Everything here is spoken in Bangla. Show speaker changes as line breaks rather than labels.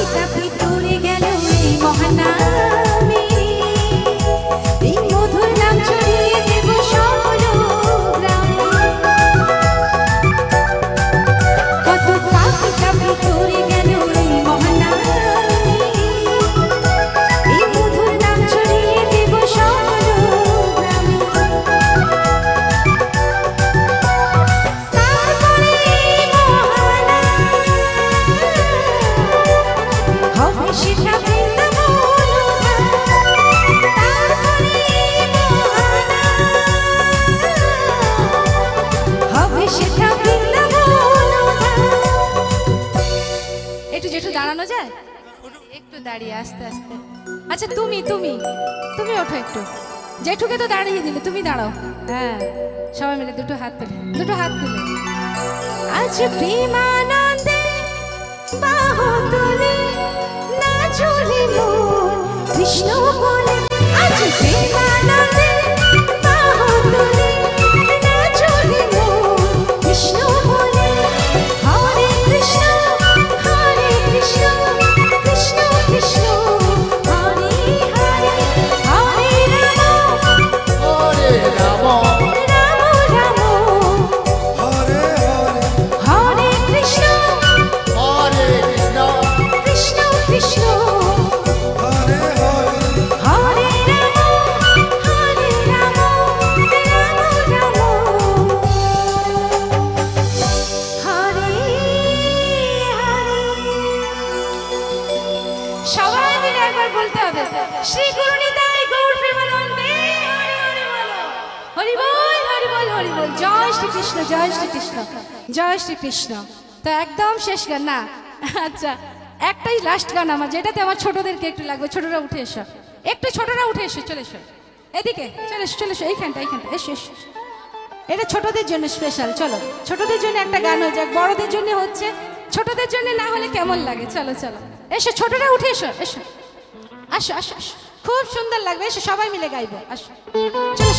পাপি তাপি একটু দাঁড়ানো যায়? একটু দাঁড়িয়ে, আস্তে আস্তে। আচ্ছা তুমি তুমি তুমি ওঠো একটু। জেঠুকে তো দাঁড়িয়ে দিলে, তুমি দাঁড়াও। হ্যাঁ সবাই মিলে দুটো হাত তুলে, দুটো হাত তুলে। আজ প্রেমানন্দে বাহু তুলে মন একবার বলতে হবে। শ্রী গুরু নিতাই গৌর প্রেমানন্দে। হরি বল হরি বল হরি বল। জয় শ্রীকৃষ্ণ জয় শ্রীকৃষ্ণ জয় শ্রীকৃষ্ণ। তো একদম শেষ গান, না? আচ্ছা একটাই লাস্ট গান আমার, যেটাতে আমার ছোটদেরকে একটু লাগবে। ছোটরা উঠে এসো। একটু ছোটরা উঠে এসো, চলে এসো। এদিকে, চলে এসো চলে এসো। এইখানটা এইখানটা, এসো এসো। এটা ছোটদের জন্য স্পেশাল চলো। ছোটদের জন্য একটা গান হয়ে যাক। বড়দের জন্য হচ্ছে, ছোটদের জন্য না হলে কেমন লাগে? চলো চলো। এসো, ছোটরা উঠে এসো এসো। আসো আসো আসো। খুব সুন্দর লাগবে এসো সবাই মিলে গাইবো আসো। চলো